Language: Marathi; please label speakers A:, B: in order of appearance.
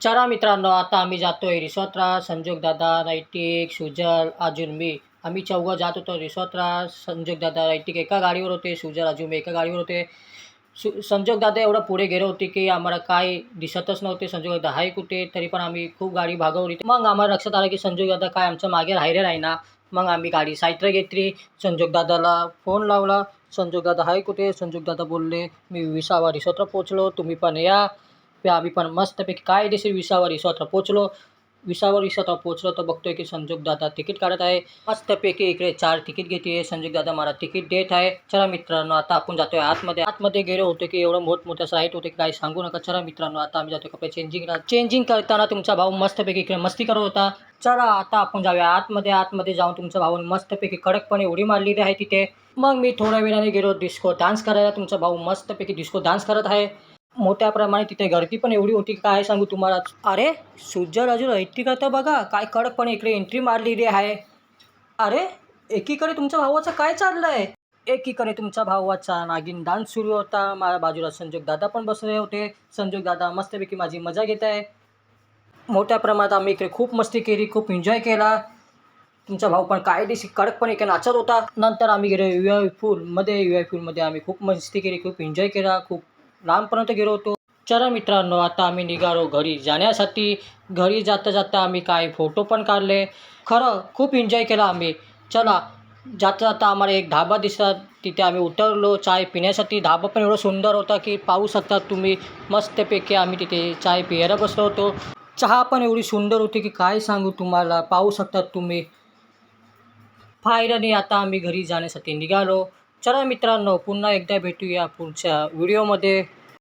A: चला मित्रांनो आता आम्ही जातोय रिसॉर्टला संजोग दादा नैतिक सुजल अजून मी. आम्ही चौघं जात होतो रिसॉर्टला संजोग दादा नैतिक एका गाडीवर होते सुजल अजून मी एका गाडीवर होते. सु संजोग दादा एवढं पुढे गेले होते की आम्हाला काय दिसतच नव्हते संजोग दादा आहे कुठे तरी पण आम्ही खूप गाडी भागवली. मग आम्हाला लक्षात आलं की संजोग दादा काय आमच्या मागे राहिले नाही ना. मग आम्ही गाडी साईडला घेतली संजोग दादाला फोन लावला. संजोग दादा कुठे? संजोग दादा बोलले मी विसावा रिसोत्रा पोचलो तुम्ही पण या. आम्ही पण मस्तपैकी काय विसावर विसावा रिसॉर्टला पोचलो. विसावा रिसॉर्टला पोचलो तर बघतोय की संजोग दादा तिकीट काढत आहे. मस्तपैकी इकडे चार तिकीट घेते. संजोग दादा मला तिकीट देत आहे. चला मित्रांनो आता आपण जातोय आतमध्ये. आतमध्ये गेलो होतो की एवढं मोठमोठं साईट होते की काही सांगू नका. चला मित्रांनो आता आम्ही जातोय कपडे चेंजिंगला चेंजिंग करताना तुमचा भाऊ मस्तपैकी इकडे मस्ती करत होता. चला आता आपण जाऊया आतमध्ये. आतमध्ये जाऊन तुमच्या भाऊ मस्तपैकी कडकपणे उडी मारलेली आहे तिथे. मग मी थोड्या वेळाने गेलो डिस्को डान्स करायला. तुमचा भाऊ मस्तपैकी डिस्को डान्स करत आहे. मोठ्या प्रमाणात तिथे गर्दी पण एवढी होती काय सांगू तुम्हाला? अरे सूर्य अजून ऐती तर बघा काय कडकपणे इकडे एंट्री मारलेली आहे. अरे एकीकडे तुमच्या भावाचं काय चाललं आहे एकीकडे तुमच्या भावाचा नागिन डान्स सुरू होता. माझ्या बाजूला संजोग दादा पण बसले होते. संजोग दादा मस्तपैकी माझी मजा घेत आहे. मोठ्या प्रमाणात आम्ही इकडे खूप मस्ती केली खूप एन्जॉय केला. तुमचा भाऊ पण काय दिवशी कडकपणे इकडे नाचत होता. नंतर आम्ही गेलो यू आय फूलमध्ये यू आय फूलमध्ये आम्ही खूप मस्ती केली खूप एन्जॉय केला खूप लांबपर्यंत गेलो होतो. चला मित्रांनो आता आम्ही निघालो घरी जाण्यासाठी. घरी जाता जाता आम्ही काय फोटो पण काढले. खरं खूप एन्जॉय केला आम्ही. चला जाता जाता आम्हाला एक धाबा दिसला. तिथे आम्ही उतरलो. चाय पिण्यासाठी धाबा पण एवढं सुंदर होता की पाहू शकता तुम्ही. मस्तपैकी आम्ही तिथे चाय प्यायला बसलो होतो. चहा पण एवढी सुंदर होती की काय सांगू तुम्हाला? पाहू शकतात तुम्ही. फायनली आता आम्ही घरी जाण्यासाठी निघालो. चला मित्रांनो पुन्हा एकदा भेटूया पुढच्या व्हिडिओमध्ये.